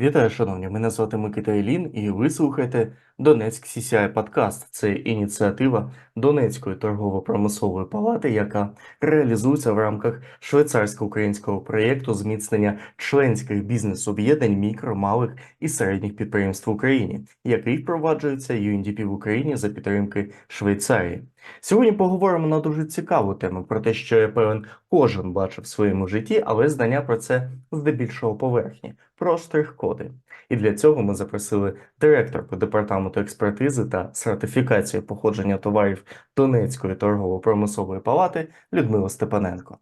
Вітаю, шановні! Мене звати Микита Ілін, і ви слухаєте Донецьк CCI Подкаст. Це ініціатива Донецької торгово-промислової палати, яка реалізується в рамках швейцарсько-українського проєкту зміцнення членських бізнес-об'єднань мікро, малих і середніх підприємств в Україні, який впроваджується UNDP в Україні за підтримки Швейцарії. Сьогодні поговоримо на дуже цікаву тему про те, що я певен, кожен бачив в своєму житті, але знання про це здебільшого поверхні про штрих-коди. І для цього ми запросили директорку департаменту експертизи та сертифікації походження товарів Донецької торгово-промислової палати Людмилу Степаненко.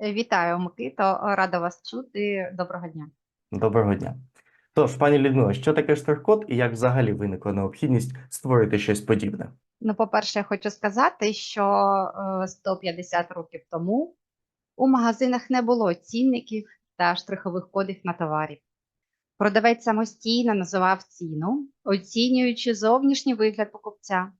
Вітаю, Микито. Рада вас чути. Доброго дня. Доброго дня. Тож, пані Людмила, що таке штрих-код і як взагалі виникла необхідність створити щось подібне? Ну, по-перше, я хочу сказати, що е, 150 років тому у магазинах не було цінників та штрихових кодів на товарів. Продавець самостійно називав ціну, оцінюючи зовнішній вигляд покупця.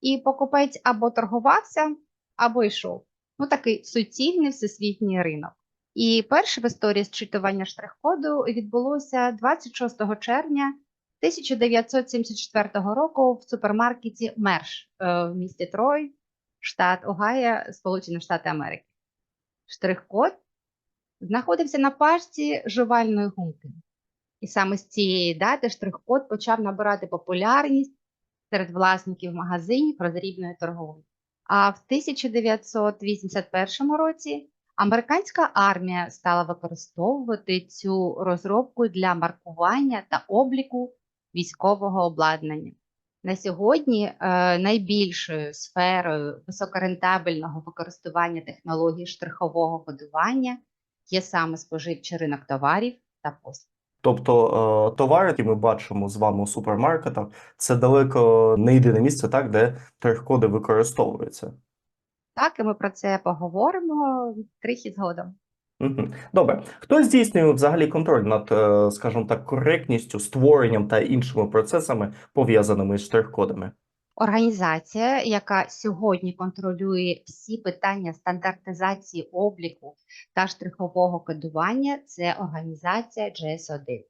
І покупець або торгувався, або йшов. Ну, такий суцільний всесвітній ринок. І перше в історії зчитування штрих-коду відбулося 26 червня 1974 року в супермаркеті Мерш е, в місті Трой, штат Огайо, Сполучені Штати Америки. Штрих-код знаходився на пачці жувальної гумки. І саме з цієї дати штрих-код почав набирати популярність серед власників магазинів роздрібної торговлі. А в 1981 році американська армія стала використовувати цю розробку для маркування та обліку військового обладнання. На сьогодні е, найбільшою сферою високорентабельного використання технологій штрихового кодування є саме споживчий ринок товарів та послуг. Тобто е, товари, які ми бачимо з вами у супермаркетах, це далеко не єдине місце, так, де штрих-коди використовуються. Так, і ми про це поговоримо трохи згодом. Добре. Хто здійснює взагалі контроль над, е, скажімо так, коректністю, створенням та іншими процесами, пов'язаними з штрих-кодами? Організація, яка сьогодні контролює всі питання стандартизації обліку та штрихового кодування, це організація GS1.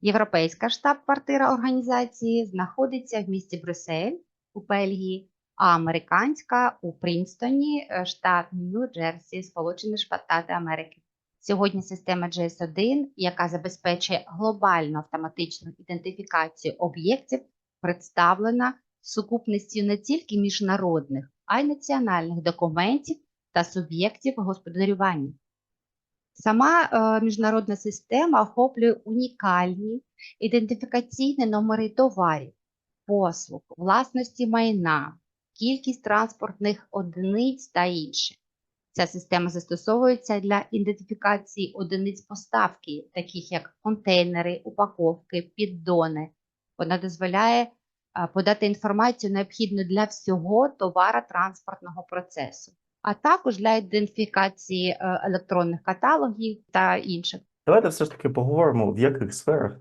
Європейська штаб-квартира організації знаходиться в місті Брюссель у Бельгії, а американська у Принстоні, е, штат Нью-Джерсі, Сполучені Штати Америки. Сьогодні система GS1, яка забезпечує глобальну автоматичну ідентифікацію об'єктів, представлена сукупністю не тільки міжнародних, а й національних документів та суб'єктів господарювання. Сама е, міжнародна система охоплює унікальні ідентифікаційні номери товарів, послуг, власності майна, кількість транспортних одиниць та інше. Ця система застосовується для ідентифікації одиниць поставки, таких як контейнери, упаковки, піддони. Вона дозволяє подати інформацію необхідну для всього товаротранспортного процесу, а також для ідентифікації е, електронних каталогів та інших. Давайте все ж таки поговоримо, в яких сферах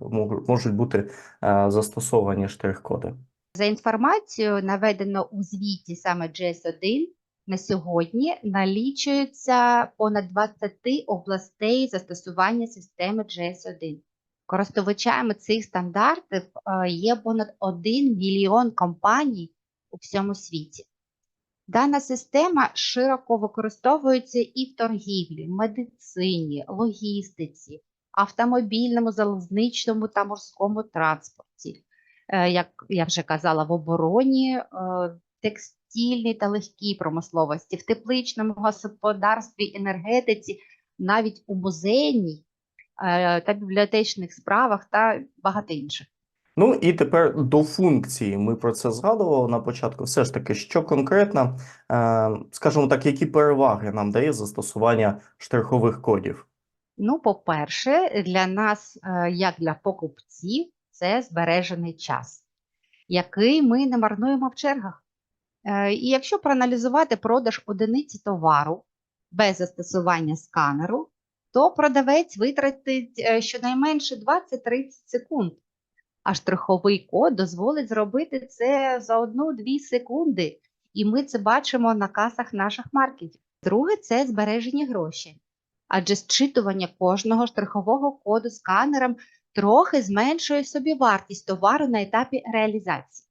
можуть бути е, застосовані штрих-коди. За інформацією, наведено у звіті саме GS1, на сьогодні налічується понад 20 областей застосування системи GS1. Користувачами цих стандартів е, є понад 1 мільйон компаній у всьому світі. Дана система широко використовується і в торгівлі, медицині, логістиці, автомобільному, залізничному та морському транспорті, е, як я вже казала, в обороні, е, текстильній та легкій промисловості, в тепличному господарстві, енергетиці, навіть у музейній е, та бібліотечних справах та багато інших. Ну і тепер до функції. Ми про це згадували на початку. Все ж таки, що конкретно, е, скажімо так, які переваги нам дає застосування штрихових кодів? Ну, по-перше, для нас, е, як для покупців, це збережений час, який ми не марнуємо в чергах. Е, І якщо проаналізувати продаж одиниці товару без застосування сканеру, то продавець витратить е, щонайменше 20-30 секунд, а штриховий код дозволить зробити це за 1-2 секунди, і ми це бачимо на касах наших маркетів. Друге це збережені гроші адже зчитування кожного штрихового коду сканером трохи зменшує собівартість товару на етапі реалізації.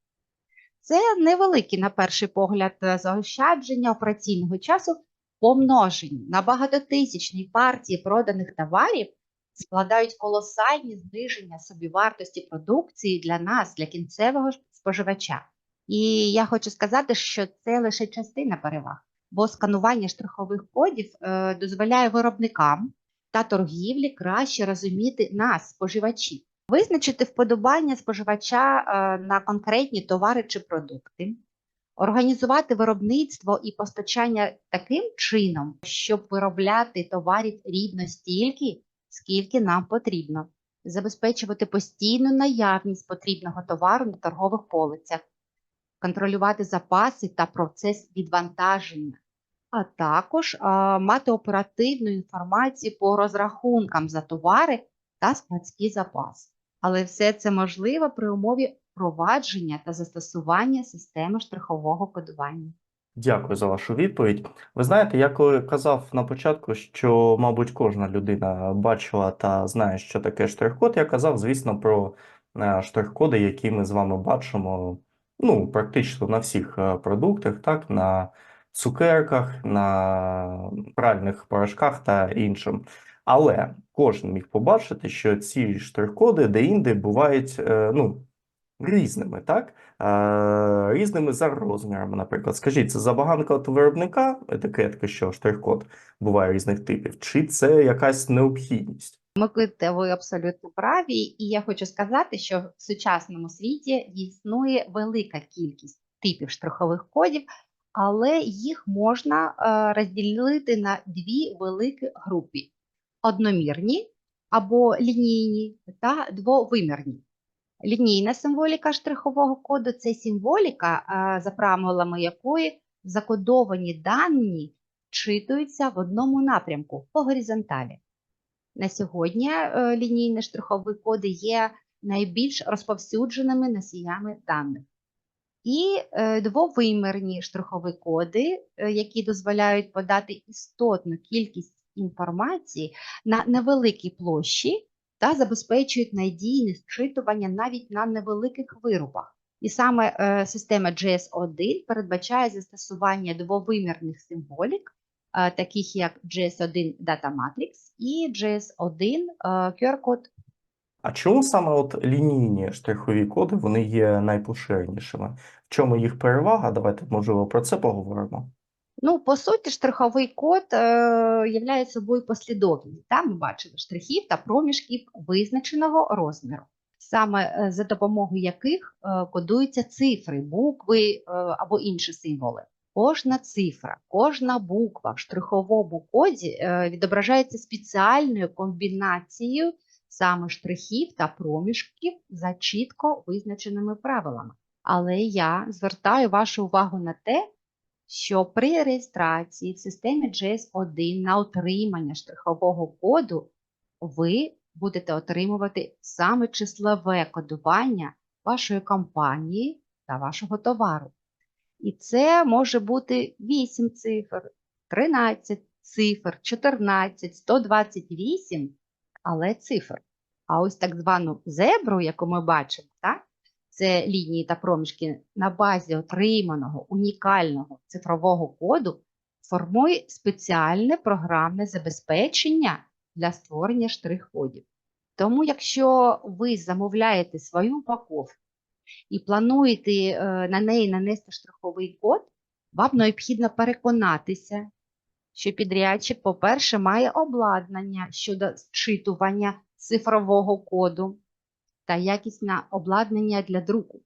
Це невеликі, на перший погляд, е, заощадження операційного часу, помножені на багатотисячні партії проданих товарів, складають колосальні зниження собівартості продукції для нас, для кінцевого споживача. І я хочу сказати, що це лише частина переваг, бо сканування штрихових кодів е, дозволяє виробникам та торгівлі краще розуміти нас, споживачів, визначити вподобання споживача е, на конкретні товари чи продукти, організувати виробництво і постачання таким чином, щоб виробляти товарів рівно стільки, скільки нам потрібно, забезпечувати постійну наявність потрібного товару на торгових полицях, контролювати запаси та процес відвантаження, а також а, мати оперативну інформацію по розрахункам за товари та складські запаси. Але все це можливо при умові впровадження та застосування системи штрихового кодування. Дякую за вашу відповідь. Ви знаєте, я коли казав на початку, що, мабуть, кожна людина бачила та знає, що таке штрих-код, я казав, звісно, про е, штрих-коди, які ми з вами бачимо, ну, практично на всіх е, продуктах, так, на цукерках, на пральних порошках та іншим. Але кожен міг побачити, що ці штрих-коди де-інде бувають, е, ну, різними, так? Е, різними за розмірами, наприклад. Скажіть, це забаганка от виробника, етикетки, що штрих-код буває різних типів, чи це якась необхідність? Миките, ви абсолютно праві, і я хочу сказати, що в сучасному світі існує велика кількість типів штрихових кодів, але їх можна е, розділити на дві великі групи: одномірні або лінійні та двовимірні. Лінійна символіка штрихового коду це символіка, е, за правилами якої закодовані дані вчитуються в одному напрямку по горизонталі. На сьогодні е, лінійні штрихові коди є найбільш розповсюдженими носіями даних. І е, двовимірні штрихові коди, які дозволяють подати істотну кількість інформації на невеликій площі та забезпечують надійне зчитування навіть на невеликих виробах. І саме е, система JS1 передбачає застосування двовимірних символік, е, таких як JS1 Data Matrix і JS1 е, QR-код. А чому саме от лінійні штрихові коди вони є найпоширенішими? В чому їх перевага? Давайте, можливо, про це поговоримо. Ну, по суті, штриховий код е, являє собою послідовність. Там ми бачимо штрихів та проміжків визначеного розміру, саме е, за допомогою яких е, кодуються цифри, букви е, або інші символи. Кожна цифра, кожна буква в штриховому коді відображається спеціальною комбінацією саме штрихів та проміжків за чітко визначеними правилами. Але я звертаю вашу увагу на те, що при реєстрації в системі JS1 на отримання штрихового коду ви будете отримувати саме числове кодування вашої компанії та вашого товару. І це може бути 8 цифр, 13 цифр, 14, 128, але цифр. А ось так звану зебру, яку ми бачимо, так? Це лінії та проміжки на базі отриманого унікального цифрового коду, формує спеціальне програмне забезпечення для створення штрих-кодів. Тому, якщо ви замовляєте свою упаковку і плануєте е, на неї нанести штриховий код, вам необхідно переконатися, що підрядчик, по-перше, має обладнання щодо зчитування цифрового коду та якісне обладнання для друку.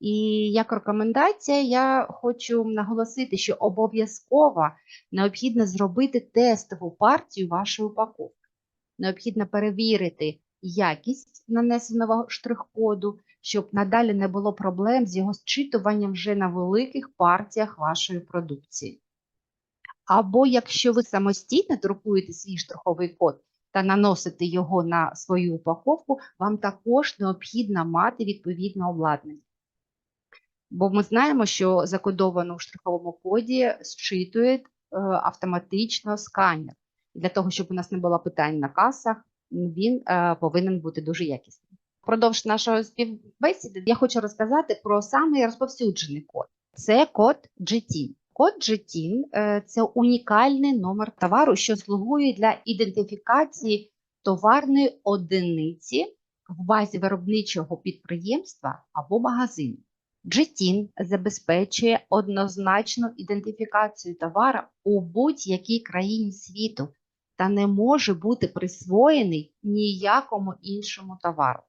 І як рекомендація, я хочу наголосити, що обов'язково необхідно зробити тестову партію вашої упаковки. Необхідно перевірити якість нанесеного штрих-коду, щоб надалі не було проблем з його зчитуванням вже на великих партіях вашої продукції. Або якщо ви самостійно друкуєте свій штриховий код, та наносити його на свою упаковку, вам також необхідно мати відповідне обладнання. Бо ми знаємо, що закодовано в штриховому коді зчитує е, автоматично сканер. Для того, щоб у нас не було питань на касах, він е, повинен бути дуже якісним. Впродовж нашого співбесіди я хочу розказати про самий розповсюджений код. Це код GTIN. Код GTIN це унікальний номер товару, що слугує для ідентифікації товарної одиниці в базі виробничого підприємства або магазину. GTIN забезпечує однозначну ідентифікацію товара у будь-якій країні світу та не може бути присвоєний ніякому іншому товару.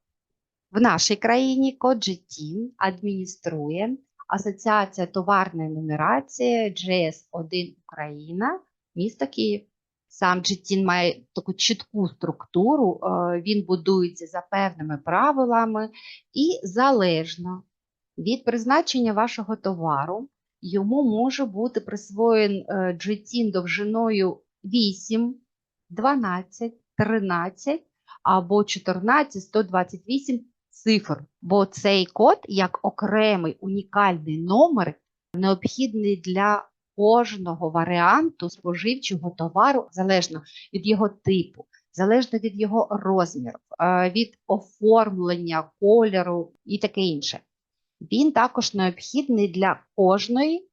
В нашій країні код GTIN адмініструє Асоціація товарної нумерації GS1 Україна, місто Київ. Сам GTIN має таку чітку структуру, е, він будується за певними правилами і залежно від призначення вашого товару йому може бути присвоєн е, GTIN довжиною 8, 12, 13 або 14, 128 цифр, бо цей код як окремий унікальний номер необхідний для кожного варіанту споживчого товару залежно від його типу, залежно від його розміру, е, від оформлення, кольору і таке інше. Він також необхідний для кожної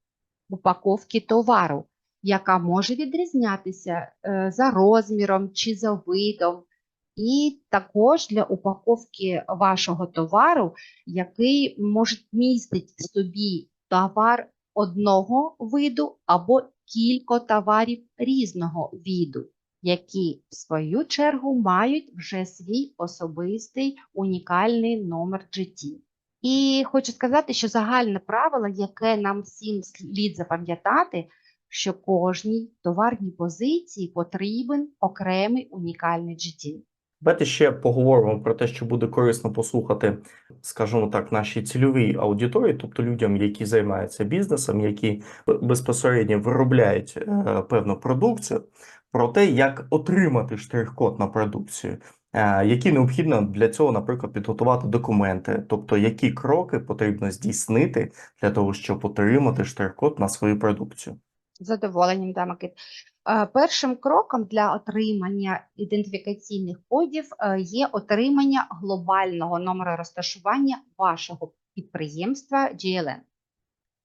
упаковки товару, яка може відрізнятися е, за розміром чи за видом, і також для упаковки вашого товару, який може містити в собі товар одного виду або кілька товарів різного виду, які в свою чергу мають вже свій особистий унікальний номер GT. І хочу сказати, що загальне правило, яке нам всім слід запам'ятати, що кожній товарній позиції потрібен окремий унікальний GT. Давайте ще поговоримо про те, що буде корисно послухати, скажімо так, нашій цільовій аудиторії, тобто людям, які займаються бізнесом, які безпосередньо виробляють е, певну продукцію, про те, як отримати штрих-код на продукцію, е, які необхідно для цього, наприклад, підготувати документи, тобто які кроки потрібно здійснити для того, щоб отримати штрих-код на свою продукцію. Задоволенням, да, Микит. Е, Першим кроком для отримання ідентифікаційних кодів е, є отримання глобального номера розташування вашого підприємства GLN.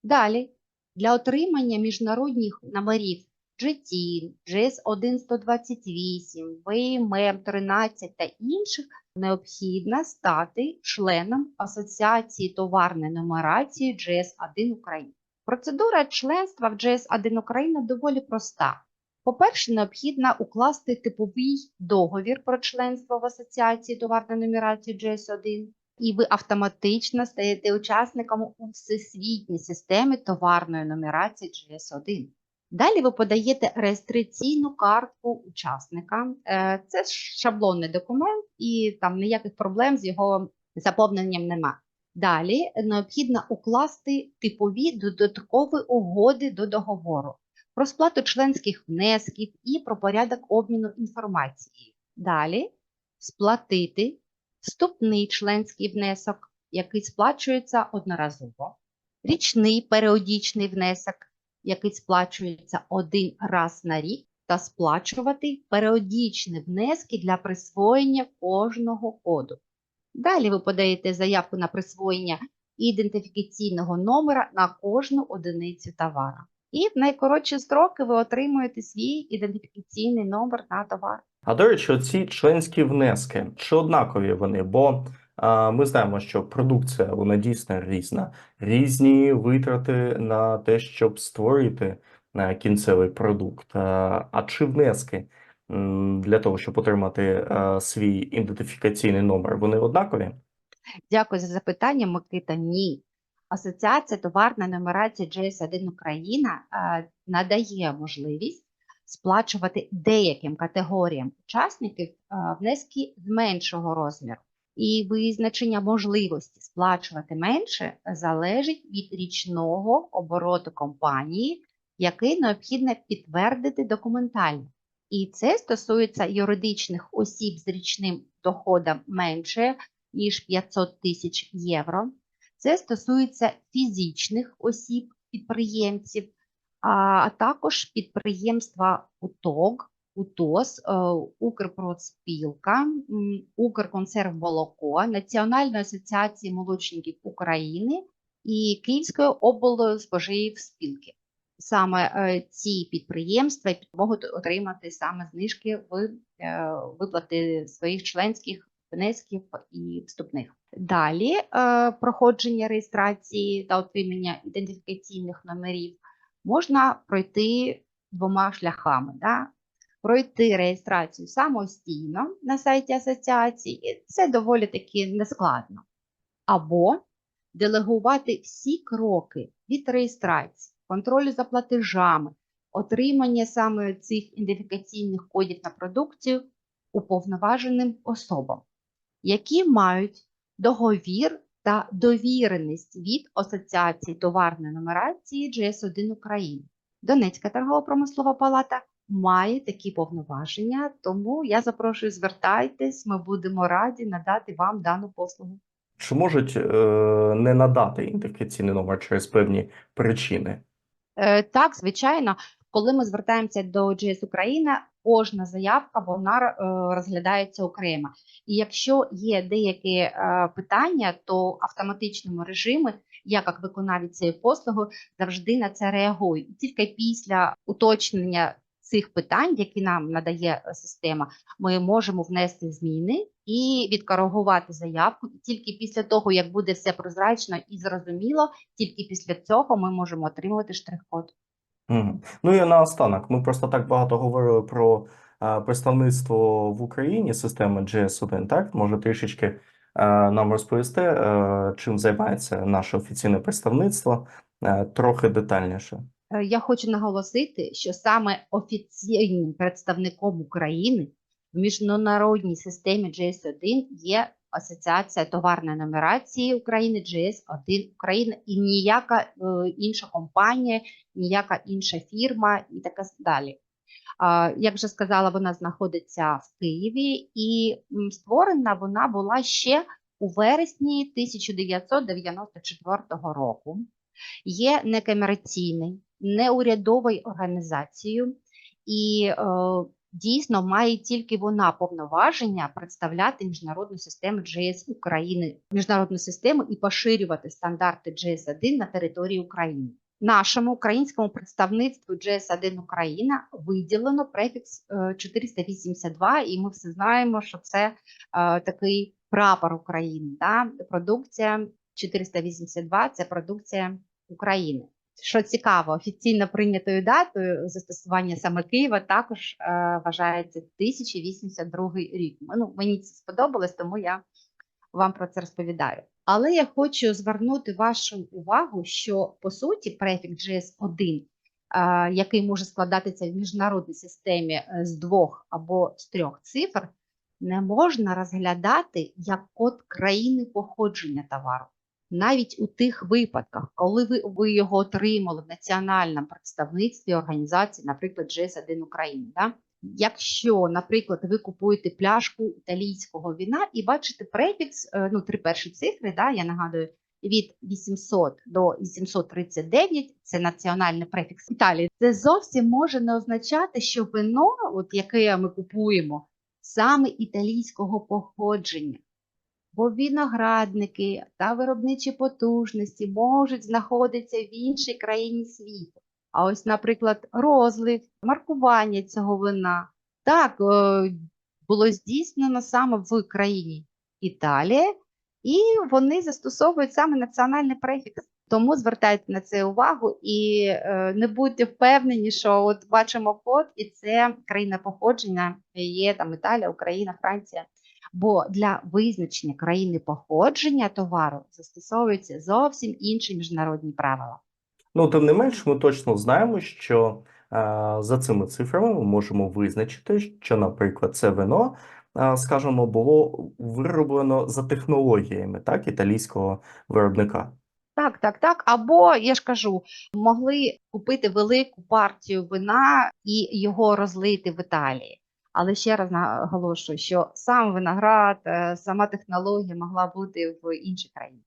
Далі, для отримання міжнародних номерів GTIN, GS1128, VMM 13 та інших необхідно стати членом Асоціації товарної нумерації GS1 України. Процедура членства в GS1 Україна доволі проста. По-перше, необхідно укласти типовий договір про членство в Асоціації товарної нумерації GS1, і ви автоматично стаєте учасником у всесвітній системі товарної нумерації GS1. Далі ви подаєте реєстраційну картку учасника. Е, Це шаблонний документ, і там ніяких проблем з його заповненням нема. Далі необхідно укласти типові додаткові угоди до договору про сплату членських внесків і про порядок обміну інформацією. Далі сплатити вступний членський внесок, який сплачується одноразово, річний періодичний внесок, який сплачується один раз на рік, та сплачувати періодичні внески для присвоєння кожного коду. Далі ви подаєте заявку на присвоєння ідентифікаційного номера на кожну одиницю товара. І в найкоротші строки ви отримуєте свій ідентифікаційний номер на товар. А до речі, ці членські внески, чи однакові вони? Бо а, ми знаємо, що продукція вона дійсно різна, різні витрати на те, щоб створити а, кінцевий продукт. А, а чи внески для того, щоб отримати а, свій ідентифікаційний номер, вони однакові? Дякую за запитання, Микита. Ні. Асоціація товарна нумерація GS1 Україна е, надає можливість сплачувати деяким категоріям учасників е, внески з меншого розміру. І визначення можливості сплачувати менше залежить від річного обороту компанії, який необхідно підтвердити документально. І це стосується юридичних осіб з річним доходом менше, ніж 500 тисяч євро. Це стосується фізичних осіб, підприємців, а також підприємства УТОГ, УТОС, е, Укрпродспілка, Укрконсервмолоко, Національної асоціації молочників України і Київської облспоживспілки. Саме е, ці підприємства можуть отримати саме знижки в е, виплати своїх членських внесків і вступних. Далі е, проходження реєстрації та отримання ідентифікаційних номерів можна пройти двома шляхами. Да? Пройти реєстрацію самостійно на сайті асоціації, це доволі таки нескладно. Або делегувати всі кроки від реєстрації, контролю за платежами, отримання саме цих ідентифікаційних кодів на продукцію уповноваженим особам, які мають договір та довіреність від Асоціації товарної нумерації GS1 України. Донецька торгово-промислова палата має такі повноваження, тому я запрошую, звертайтесь, ми будемо раді надати вам дану послугу. Чи можуть е, не надати ідентифікаційний номер через певні причини? Е, Так, звичайно, коли ми звертаємося до GS Україна, кожна заявка вона е, розглядається окремо. І якщо є деякі е, питання, то в автоматичному режимі, я як виконавець цієї послуги, завжди на це реагую. І тільки після уточнення цих питань, які нам надає система, ми можемо внести зміни і відкоригувати заявку. І тільки після того, як буде все прозрачно і зрозуміло, тільки після цього ми можемо отримувати штрих-код. Ну і наостанок, ми просто так багато говорили про е, представництво в Україні системи GS1, так? Може трішечки е, нам розповісти, е, чим займається наше офіційне представництво, е, трохи детальніше. Е, Я хочу наголосити, що саме офіційним представником України в міжнародній системі GS1 є Асоціація товарної нумерації України GS1 Україна і ніяка е, інша компанія, ніяка інша фірма і так далі. Як вже сказала, вона знаходиться в Києві і створена вона була ще у вересні 1994 року. Є некомерційний, неурядовою організацією, і е, дійсно має тільки вона повноваження представляти міжнародну систему GS України, міжнародну систему і поширювати стандарти GS1 на території України. Нашому українському представництву GS1 Україна виділено префікс е, 482, і ми все знаємо, що це е, такий прапор України. Да? Продукція 482 це продукція України. Що цікаво, офіційно прийнятою датою застосування саме Києва також е, вважається 1082 рік. Ну, мені це сподобалось, тому я вам про це розповідаю. Але я хочу звернути вашу увагу, що по суті префікс GS1, е, який може складатися в міжнародній системі е, з двох або з трьох цифр, не можна розглядати як код країни походження товару. Навіть у тих випадках, коли ви, ви його отримали в національному представництві організації, наприклад, GS1 України. Да? Якщо, наприклад, ви купуєте пляшку італійського віна і бачите префікс, е, ну, три перші цифри, да, я нагадую, від 800 до 839, це національний префікс Італії, це зовсім може не означати, що вино, от яке ми купуємо, саме італійського походження. Бо виноградники та виробничі потужності можуть знаходитися в іншій країні світу. А ось, наприклад, розлив, маркування цього вина так е, було здійснено саме в країні Італія, і вони застосовують саме національний префікс. Тому звертайте на це увагу і е, не будьте впевнені, що от бачимо код, і це країна походження, є там Італія, Україна, Франція. Бо для визначення країни походження товару застосовуються зовсім інші міжнародні правила. Ну, тим не менш, ми точно знаємо, що е, за цими цифрами ми можемо визначити, що, наприклад, це вино, е, скажімо, було вироблено за технологіями так, італійського виробника. Так, так, так. Або я ж кажу, могли купити велику партію вина і його розлити в Італії. Але ще раз наголошую, що сам виноград, е, сама технологія могла бути в іншій країні.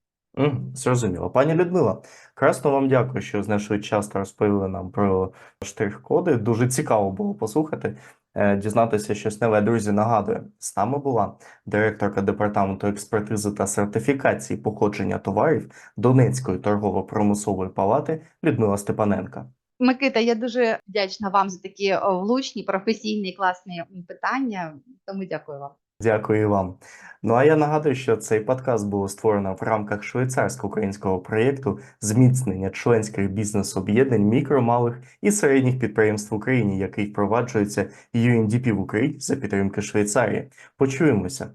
Зрозуміло. Пані Людмила, красно вам дякую, що знайшли час та розповіли нам про штрих-коди. Дуже цікаво було послухати, е, дізнатися щось нове. Друзі, нагадую, з нами була директорка департаменту експертизи та сертифікації походження товарів Донецької торгово-промислової палати Людмила Степаненка. Микита, я дуже вдячна вам за такі влучні, професійні, класні питання. Тому дякую вам. Дякую вам. Ну а я нагадую, що цей подкаст було створено в рамках швейцарсько-українського проєкту зміцнення членських бізнес-об'єднань мікро, малих і середніх підприємств в Україні, який впроваджується UNDP в Україні за підтримки Швейцарії. Почуємося.